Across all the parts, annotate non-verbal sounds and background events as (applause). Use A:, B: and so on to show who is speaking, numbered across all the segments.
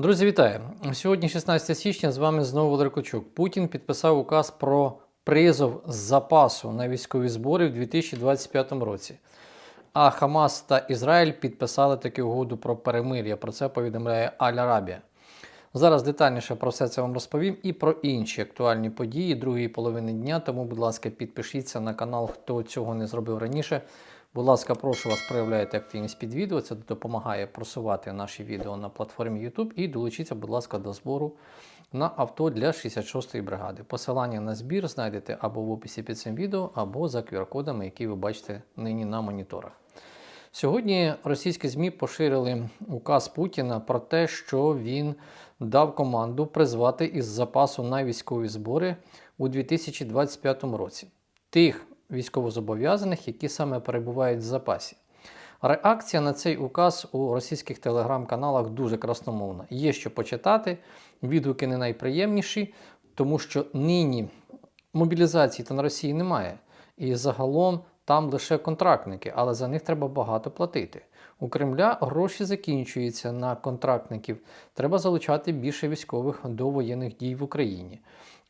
A: Друзі, вітаю! Сьогодні 16 січня. З вами знову Валерій. Путін підписав указ про призов з запасу на військові збори в 2025 році. А Хамас та Ізраїль підписали таку угоду про перемир'я. Про це повідомляє Аль-Арабія. Зараз детальніше про все це вам розповім і про інші актуальні події другої половини дня. Тому, будь ласка, підпишіться на канал, хто цього не зробив раніше. Будь ласка, прошу вас, проявляйте активність під відео. Це допомагає просувати наші відео на платформі YouTube. І долучіться, будь ласка, до збору на авто для 66-ї бригади. Посилання на збір знайдете або в описі під цим відео, або за QR-кодами, які ви бачите нині на моніторах. Сьогодні російські ЗМІ поширили указ Путіна про те, що він дав команду призвати із запасу на військові збори у 2025 році тих військовозобов'язаних, які саме перебувають в запасі. Реакція на цей указ у російських телеграм-каналах дуже красномовна. Є що почитати, відгуки не найприємніші, тому що нині мобілізації та на Росії немає. І загалом там лише контрактники, але за них треба багато платити. У Кремля гроші закінчуються на контрактників. Треба залучати більше військових до воєнних дій в Україні.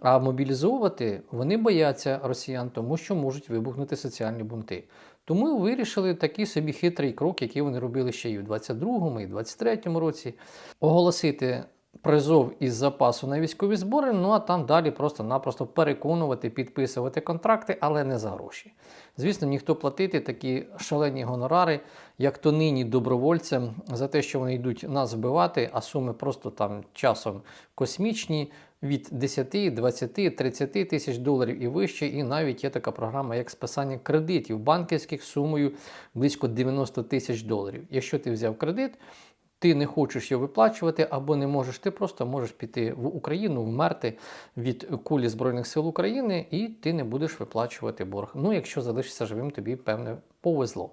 A: А мобілізовувати вони бояться росіян, тому що можуть вибухнути соціальні бунти. Тому вирішили такий собі хитрий крок, який вони робили ще і в 22-му, і в 23-му році, оголосити призов із запасу на військові збори, ну а там далі просто-напросто переконувати, підписувати контракти, але не за гроші. Звісно, ніхто платити такі шалені гонорари, як то нині добровольцям, за те, що вони йдуть нас вбивати, а суми просто там часом космічні. Від 10, 20, 30 тисяч доларів і вище, і навіть є така програма, як списання кредитів банківських сумою близько 90 тисяч доларів. Якщо ти взяв кредит, ти не хочеш його виплачувати або не можеш, ти просто можеш піти в Україну, вмерти від кулі Збройних сил України, і ти не будеш виплачувати борг. Ну, якщо залишишся живим, тобі певне повезло.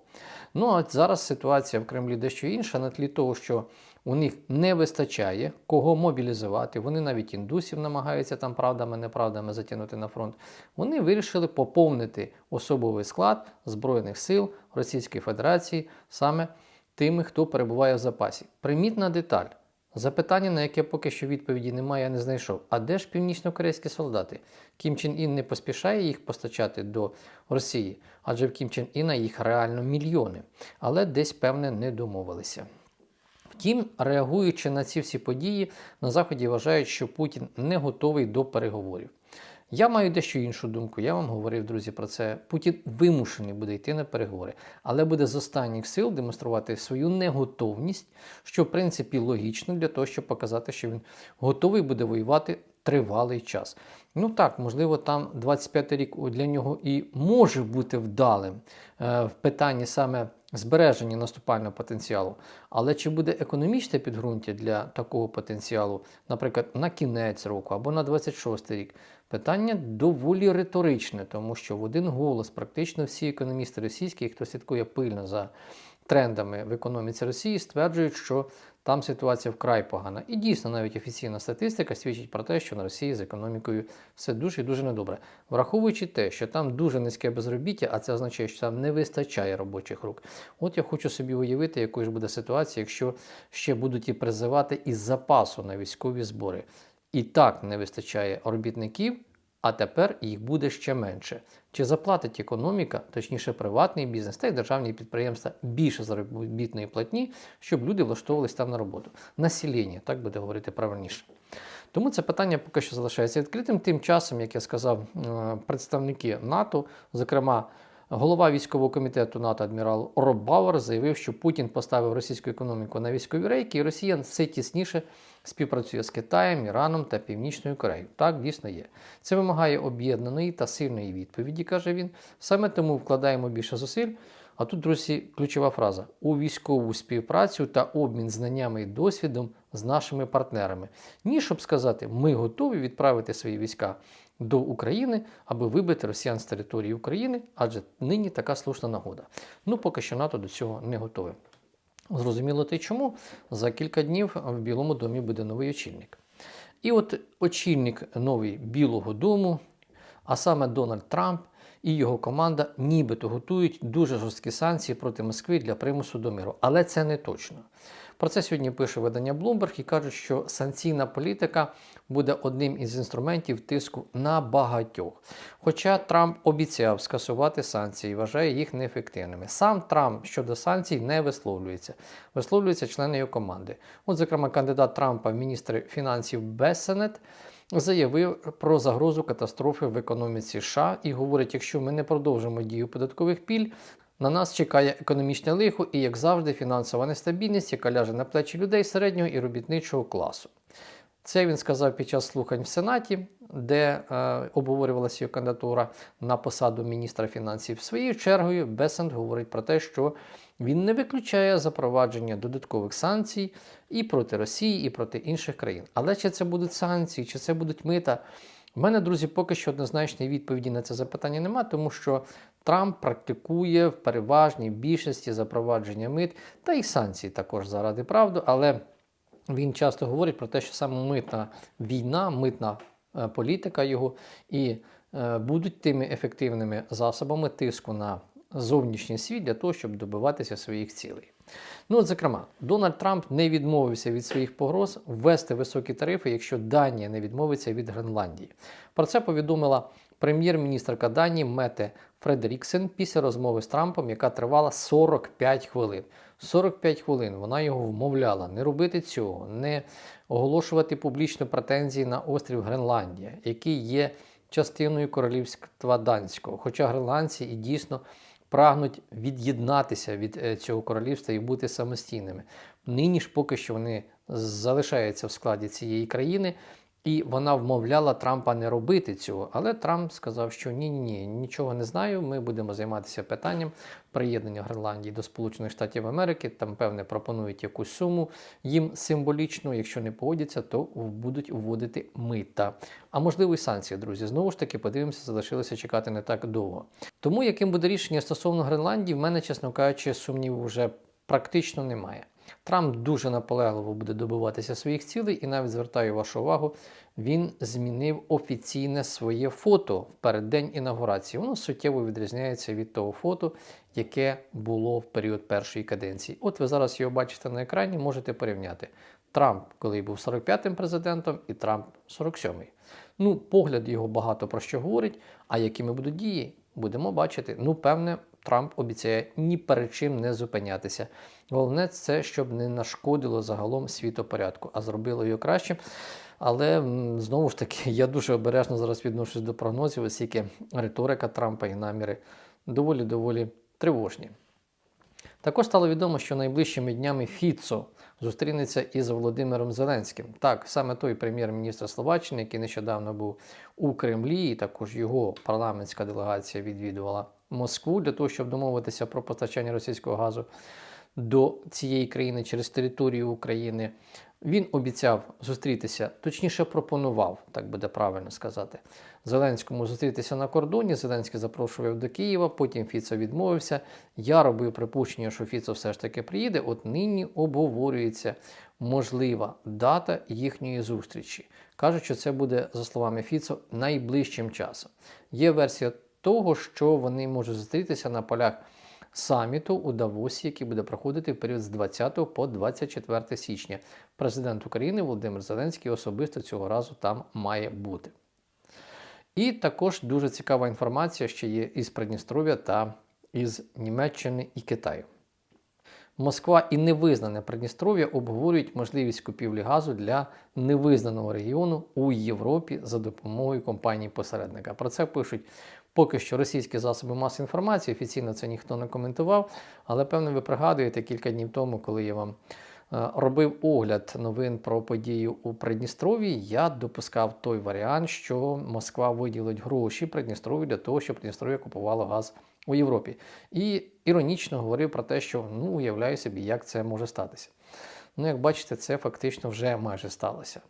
A: Ну а зараз ситуація в Кремлі дещо інша, на тлі того, що у них не вистачає кого мобілізувати. Вони навіть індусів намагаються там правдами, неправдами затягнути на фронт. Вони вирішили поповнити особовий склад Збройних сил Російської Федерації саме тими, хто перебуває в запасі. Примітна деталь. Запитання, на яке поки що відповіді немає, я не знайшов. А де ж північно-корейські солдати? Кім Чен Ін не поспішає їх постачати до Росії, адже в Кім Чен Іна їх реально мільйони, але десь, певне, не домовилися. Втім, реагуючи на ці всі події, на Заході вважають, що Путін не готовий до переговорів. Я маю дещо іншу думку. Я вам говорив, друзі, про це. Путін вимушений буде йти на переговори, але буде з останніх сил демонструвати свою неготовність, що в принципі логічно для того, щоб показати, що він готовий буде воювати тривалий час. Ну так, можливо, там 25 й рік для нього і може бути вдалим е, в питанні саме збереження наступального потенціалу. Але чи буде економічне підґрунтя для такого потенціалу, наприклад, на кінець року або на 26 рік? Питання доволі риторичне, тому що в один голос практично всі економісти російські, хто слідкує пильно за трендами в економіці Росії, стверджують, що там ситуація вкрай погана. І дійсно, навіть офіційна статистика свідчить про те, що на Росії з економікою все дуже і дуже недобре. Враховуючи те, що там дуже низьке безробіття, а це означає, що там не вистачає робочих рук. От я хочу собі уявити, якою ж буде ситуація, якщо ще будуть і призивати із запасу на військові збори. І так не вистачає робітників, а тепер їх буде ще менше. Чи заплатить економіка, точніше приватний бізнес та й державні підприємства більше заробітної платні, щоб люди влаштовувалися там на роботу? Населення, так буде говорити правильніше. Тому це питання поки що залишається відкритим. Тим часом, як я сказав, е, представники НАТО, зокрема. Голова військового комітету НАТО адмірал Роб Бауер заявив, що Путін поставив російську економіку на військові рейки, і Росія все тісніше співпрацює з Китаєм, Іраном та Північною Кореєю. Так дійсно є. Це вимагає об'єднаної та сильної відповіді, каже він. Саме тому вкладаємо більше зусиль. А тут, друзі, ключова фраза: у військову співпрацю та обмін знаннями і досвідом з нашими партнерами. Ні, щоб сказати, ми готові відправити свої війська до України, аби вибити росіян з території України, адже нині така слушна нагода. Ну, поки що НАТО до цього не готове. Зрозуміло те чому? За кілька днів в Білому домі буде новий очільник. І от очільник новий Білого Дому, а саме Дональд Трамп і його команда нібито готують дуже жорсткі санкції проти Москви для примусу до миру. Але це не точно. Про це сьогодні пише видання Bloomberg і кажуть, що санкційна політика буде одним із інструментів тиску на багатьох. Хоча Трамп обіцяв скасувати санкції і вважає їх неефективними. Сам Трамп щодо санкцій не висловлюється. Висловлюються члени його команди. От, зокрема, кандидат Трампа в міністри фінансів Бессенет заявив про загрозу катастрофи в економіці США і говорить: якщо ми не продовжимо дію податкових піль, на нас чекає економічне лихо і, як завжди, фінансова нестабільність, яка ляже на плечі людей середнього і робітничого класу. Це він сказав під час слухань в Сенаті, де е, обговорювалася його кандидатура на посаду міністра фінансів. Своєю чергою Бесент говорить про те, що він не виключає запровадження додаткових санкцій і проти Росії, і проти інших країн. Але чи це будуть санкції, чи це будуть мита? У мене, друзі, поки що однозначної відповіді на це запитання немає, тому що Трамп практикує в переважній більшості запровадження мит та й санкцій також заради правди, але він часто говорить про те, що саме митна війна, митна політика його і е, будуть тими ефективними засобами тиску на зовнішній світ для того, щоб добиватися своїх цілей. Ну, от, зокрема, Дональд Трамп не відмовився від своїх погроз ввести високі тарифи, якщо Данія не відмовиться від Гренландії. Про це повідомила прем'єр-міністрка Данії Мете Фредеріксен після розмови з Трампом, яка тривала 45 хвилин. 45 хвилин вона його вмовляла не робити цього, не оголошувати публічно претензії на острів Гренландія, який є частиною королівства данського. Хоча гренландці і дійсно прагнуть від'єднатися від е, цього королівства і бути самостійними. Нині ж поки що вони залишаються в складі цієї країни. І вона вмовляла Трампа не робити цього. Але Трамп сказав, що ні, ні, ні, нічого не знаю. Ми будемо займатися питанням приєднання Гренландії до Сполучених Штатів Америки. Там, певне, пропонують якусь суму їм символічну. Якщо не погодяться, то будуть вводити мита. А можливо, і санкції, друзі. Знову ж таки, подивимося, залишилося чекати не так довго. Тому яким буде рішення стосовно Гренландії, в мене, чесно кажучи, сумніву вже практично немає. Трамп дуже наполегливо буде добиватися своїх цілей, і навіть звертаю вашу увагу, він змінив офіційне своє фото в переддень інаугурації. Воно суттєво відрізняється від того фото, яке було в період першої каденції. От ви зараз його бачите на екрані, можете порівняти. Трамп, коли був 45-м президентом, і Трамп 47-й. Ну, погляд його багато про що говорить, а якими будуть дії, будемо бачити. Ну, певне, Трамп обіцяє ні перед чим не зупинятися. Головне, це щоб не нашкодило загалом світопорядку, а зробило його кращим. Але знову ж таки, (laughs) я дуже обережно зараз відношусь до прогнозів, оскільки риторика Трампа і наміри доволі-доволі тривожні. Також стало відомо, що найближчими днями Фіцо зустрінеться із Володимиром Зеленським. Так, саме той прем'єр-міністр Словаччини, який нещодавно був у Кремлі, і також його парламентська делегація відвідувала Москву для того, щоб домовитися про постачання російського газу до цієї країни через територію України. Він обіцяв зустрітися, точніше пропонував, так буде правильно сказати, Зеленському зустрітися на кордоні. Зеленський запрошував до Києва, потім Фіцо відмовився. Я робив припущення, що Фіцо все ж таки приїде. От нині обговорюється можлива дата їхньої зустрічі. Кажуть, що це буде, за словами Фіцо, найближчим часом. Є версія того, що вони можуть зустрітися на полях саміту у Давосі, який буде проходити в період з 20 по 24 січня. Президент України Володимир Зеленський особисто цього разу там має бути. І також дуже цікава інформація, що є із Придністров'я та із Німеччини і Китаю. Москва і невизнане Придністров'я обговорюють можливість купівлі газу для невизнаного регіону у Європі за допомогою компанії-посередника. Про це пишуть поки що російські засоби масової інформації. Офіційно це ніхто не коментував. Але певно, ви пригадуєте кілька днів тому, коли я вам е, робив огляд новин про подію у Придністрові, я допускав той варіант, що Москва виділить гроші Придністров'ю для того, щоб Придністров'я купувало газ у Європі. І іронічно говорив про те, що ну уявляю собі, як це може статися. Ну, як бачите, це фактично вже майже сталося.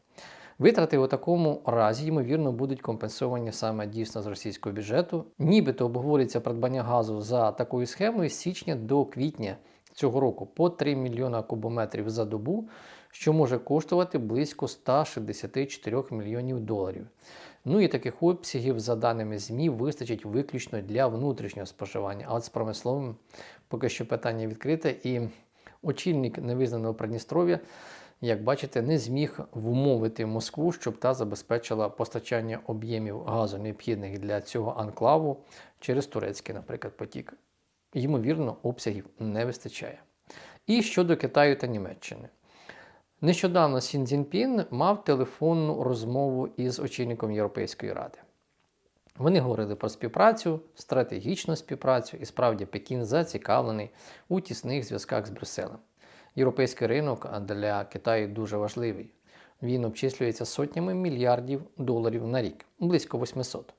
A: Витрати у такому разі, ймовірно, будуть компенсовані саме дійсно з російського бюджету. Нібито обговорюється придбання газу за такою схемою з січня до квітня цього року по 3 мільйона кубометрів за добу, що може коштувати близько 164 мільйонів доларів. Ну і таких обсягів, за даними ЗМІ, вистачить виключно для внутрішнього споживання, а от з промисловим поки що питання відкрите. І Очільник невизнаного Придністров'я, як бачите, не зміг вмовити Москву, щоб та забезпечила постачання об'ємів газу, необхідних для цього анклаву через турецький, наприклад, потік. Ймовірно, обсягів не вистачає. І щодо Китаю та Німеччини. Нещодавно Сін Цзіньпін мав телефонну розмову із очільником Європейської ради. Вони говорили про співпрацю, стратегічну співпрацю, і справді Пекін зацікавлений у тісних зв'язках з Брюсселем. Європейський ринок для Китаю дуже важливий. Він обчислюється сотнями мільярдів доларів на рік, близько 800.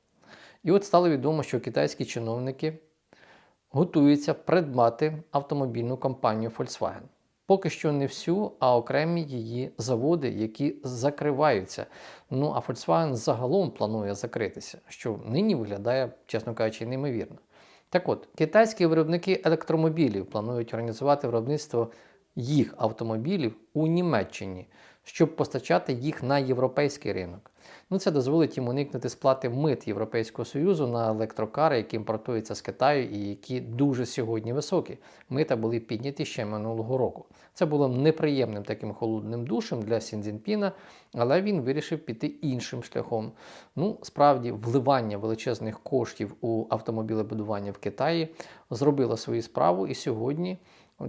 A: І от стало відомо, що китайські чиновники готуються придбати автомобільну компанію Volkswagen. Поки що не всю, а окремі її заводи, які закриваються. Ну а Volkswagen загалом планує закритися, що нині виглядає, чесно кажучи, неймовірно. Так от, китайські виробники електромобілів планують організувати виробництво їх автомобілів у Німеччині, щоб постачати їх на європейський ринок. Ну, це дозволить їм уникнути сплати мит Європейського Союзу на електрокари, які імпортуються з Китаю і які дуже сьогодні високі. Мита були підняті ще минулого року. Це було неприємним таким холодним душем для Сіндзінпіна, але він вирішив піти іншим шляхом. Ну, справді, вливання величезних коштів у автомобілебудування в Китаї зробило свою справу, і сьогодні.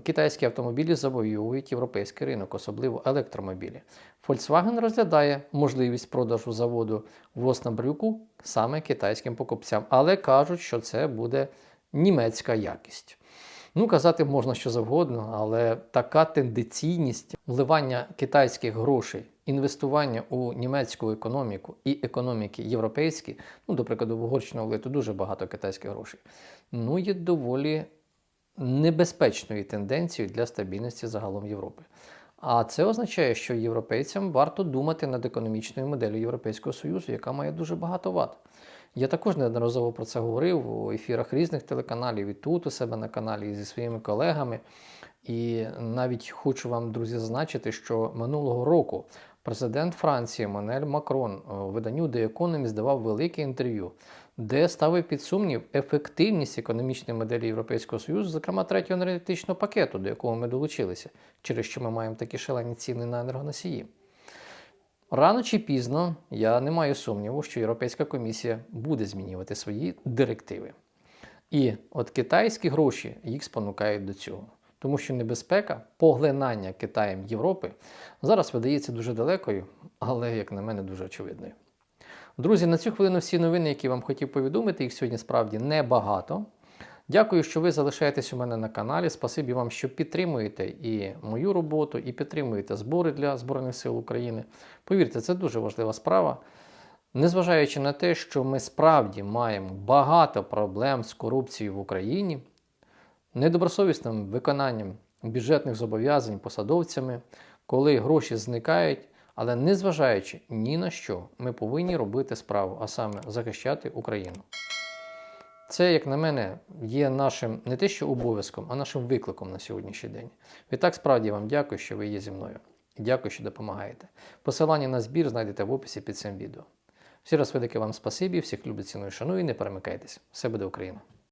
A: Китайські автомобілі завоюють європейський ринок, особливо електромобілі. Volkswagen розглядає можливість продажу заводу в Оснабрюку саме китайським покупцям, але кажуть, що це буде німецька якість. Ну, казати можна що завгодно, але така тенденційність вливання китайських грошей, інвестування у німецьку економіку і економіки європейські, ну, до прикладу, в Угорщину влито дуже багато китайських грошей, ну, є доволі небезпечною тенденцією для стабільності загалом Європи. А це означає, що європейцям варто думати над економічною моделлю Європейського Союзу, яка має дуже багато вад. Я також неодноразово про це говорив у ефірах різних телеканалів і тут у себе на каналі і зі своїми колегами. І навіть хочу вам, друзі, зазначити, що минулого року президент Франції Манель Макрон у виданню The Economist давав велике інтерв'ю, де ставив під сумнів ефективність економічної моделі Європейського Союзу, зокрема третього енергетичного пакету, до якого ми долучилися, через що ми маємо такі шалені ціни на енергоносії. Рано чи пізно я не маю сумніву, що Європейська комісія буде змінювати свої директиви. І от китайські гроші їх спонукають до цього. Тому що небезпека поглинання Китаєм Європи зараз видається дуже далекою, але, як на мене, дуже очевидною. Друзі, на цю хвилину всі новини, які вам хотів повідомити, їх сьогодні справді небагато. Дякую, що ви залишаєтесь у мене на каналі. Спасибі вам, що підтримуєте і мою роботу, і підтримуєте збори для Збройних сил України. Повірте, це дуже важлива справа. Незважаючи на те, що ми справді маємо багато проблем з корупцією в Україні, недобросовісним виконанням бюджетних зобов'язань посадовцями, коли гроші зникають, але незважаючи ні на що, ми повинні робити справу, а саме захищати Україну. Це, як на мене, є нашим не те, що обов'язком, а нашим викликом на сьогоднішній день. Відтак, справді вам дякую, що ви є зі мною. І дякую, що допомагаєте. Посилання на збір знайдете в описі під цим відео. Ще раз велике вам спасибі, всіх люблю, ціную, шаную, не перемикайтесь. Все буде Україна!